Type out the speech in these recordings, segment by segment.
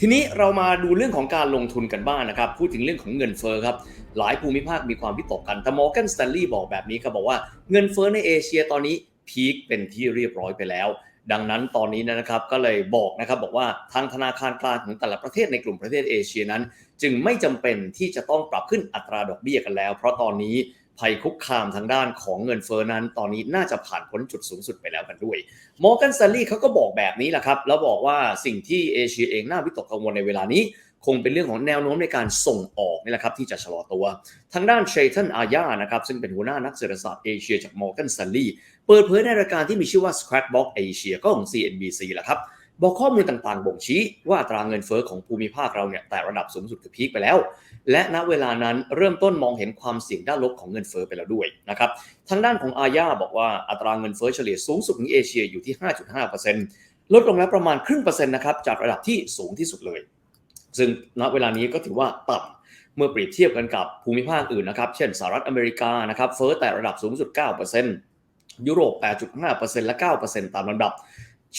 ทีนี้เรามาดูเรื่องของการลงทุนกันบ้างนะครับ พูดถึงเรื่องของเงินเฟ้อครับ หลายภูมิภาคมีความวิตกกันแต่ Morgan Stanley บอกแบบนี้ครับบอกว่าเงินเฟ้อในเอเชียตอนนี้พีคเป็นที่เรียบร้อยไปแล้ว ดังนั้นตอนนี้นะครับก็เลยบอกนะครับบอกว่าทางธนาคารกลางของแต่ละประเทศในกลุ่มประเทศเอเชียนั้น จึงไม่จำเป็นที่จะต้องปรับขึ้นอัตราดอกเบี้ยกันแล้ว เพราะตอนนี้ ภัยคุกคามทางด้านของเงินเฟ้อนั้น ตอนนี้น่าจะผ่านพ้นจุดสูงสุดไปแล้วกันด้วยมอร์แกนส a ลลี่เขาก็บอกแบบนี้แหละครับ แล้วบอกว่าสิ่งที่เอเชียเองน่าวิตกกังวลในเวลานี้ คงเป็นเรื่องของแนวโน้มในการส่งออกนี่แหละครับที่จะชะลอตัว ทางด้านเชตันอาญานะครับซึ่งเป็นหัวหน้านักเศรษฐศาสตร์เอเชียจากมอร์แกนส a ลลี่เปิดเผยในรายการที่มีชื่อว่า Scratchbox Asia ก็ของ CNBC แหละครับ บอกข้อมูลต่างๆ บ่งชี้ว่าอัตราเงินเฟ้อของภูมิภาคเราเนี่ยแต่ระดับสูงสุดคือพีคไปแล้ว และณเวลานั้นเริ่มต้นมองเห็นความเสี่ยงด้านลบของเงินเฟ้อไปแล้วด้วยนะครับทางด้านของอาญาบอกว่าอัตราเงินเฟ้อเฉลี่ยสูงสุดของเอเชียอยู่ที่ 5.5%ลดลงแล้วประมาณครึ่งเปอร์เซ็นต์นะครับจากระดับที่สูงที่สุดเลย ซึ่งณเวลานี้ก็ถือว่าต่ำเมื่อเปรียบเทียบกันกับภูมิภาคอื่นนะครับ เช่นสหรัฐอเมริกานะครับเฟ้อแต่ระดับสูงสุด 9%ยุโรป 8.5%และ 9%ตามลำดับ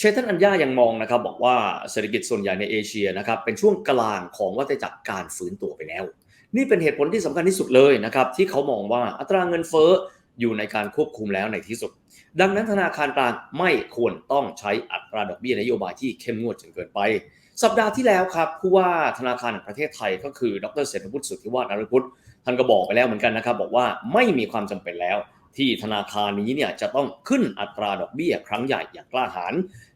เชตันอัญญายังมองนะครับบอกว่าเศรษฐกิจส่วนใหญ่ในเอเชียนะครับเป็นช่วงกลางของวัฏจักรการฟื้นตัวไปแล้ว นี่เป็นเหตุผลที่สำคัญที่สุดเลยนะครับที่เขามองว่าอัตราเงินเฟ้ออยู่ในการควบคุมแล้วในที่สุด ดังนั้นธนาคารกลางไม่ควรต้องใช้อัตราดอกเบี้ยนโยบายที่เข้มงวดจนเกินไป สัปดาห์ที่แล้วครับผู้ว่าธนาคารแห่งประเทศไทยก็คือดรเศรษฐพุทธสุทธิวาฒนรพุทธท่านก็บอกไปแล้วเหมือนกันนะครับบอกว่าไม่มีความจำเป็นแล้ว ที่ธนาคารนี้เนี่ยจะต้องขึ้นอัตราดอกเบี้ยครั้งใหญ่อย่างกล้าหาญ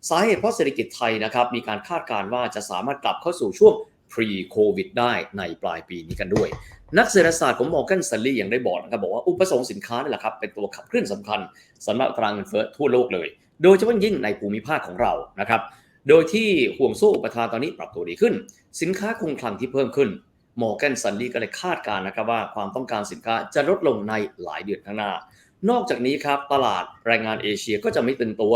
สาเหตุเพราะเศรษฐกิจไทยนะครับมีการคาดการณ์ว่าจะสามารถกลับเข้าสู่ช่วง pre covid ได้ในปลายปีนี้กันด้วย นักเศรษฐศาสตร์ของมอร์แกนส a ลลี่ยังได้บอกนะครับบอกว่าอุปสงค์สินค้านี่แหละครับเป็นตัวขับเคลื่อนสำคัญสำหรับตราเงินเฟ้อทั่วโลกเลย โดยเฉพาะยิ่งในภูมิภาคของเรานะครับโดยที่ห่วงโซ่อุปทานตอนนี้ปรับตัวดีขึ้น สินค้าคงคลังที่เพิ่มขึ้นมอร์แกนซันลีก็เลยคาดการณ์นะครับว่าความต้องการสินค้าจะลดลงในหลายเดือนข้างหน้า นอกจากนี้ครับตลาดแรงงานเอเชียก็จะไม่ตึงตัว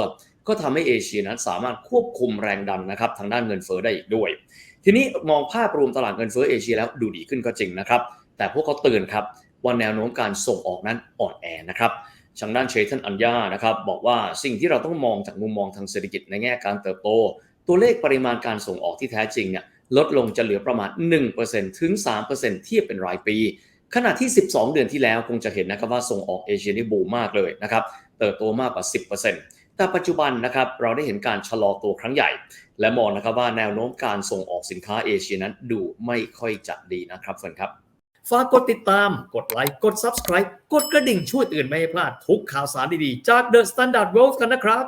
ก็ทำให้เอเชียนั้นสามารถควบคุมแรงดันนะครับทางด้านเงินเฟ้อได้อีกด้วย ทีนี้มองภาพรวมตลาดเงินเฟ้อเอเชียแล้วดูดีขึ้นก็จริงนะครับ แต่พวกเขาเตือนครับว่าแนวโน้มการส่งออกนั้นอ่อนแอนะครับทางด้านเชทันอัญญานะครับบอกว่าสิ่งที่เราต้องมองจากมุมมองทางเศรษฐกิจในแง่การเติบโต ตัวเลขปริมาณการส่งออกที่แท้จริงเนี่ยลดลงจะเหลือประมาณ 1%ถึง 3%เทียบเป็นรายปี ขณะที่ 12 เดือนที่แล้วคงจะเห็นนะครับว่าส่งออกเอเชียนี่บูมมากเลยนะครับเติบโตมากกว่า 10%แต่ปัจจุบันนะครับเราได้เห็นการชะลอตัวครั้งใหญ่ และมองนะครับว่าแนวโน้มการส่งออกสินค้าเอเชียนั้นดูไม่ค่อยจะดีนะครับเฟิร์นครับฝากกดติดตาม กดไลค์ กด Subscribe กดกระดิ่งช่วยเตือนไม่ให้พลาดทุกข่าวสารดีๆ จาก The Standard World กันนะครับ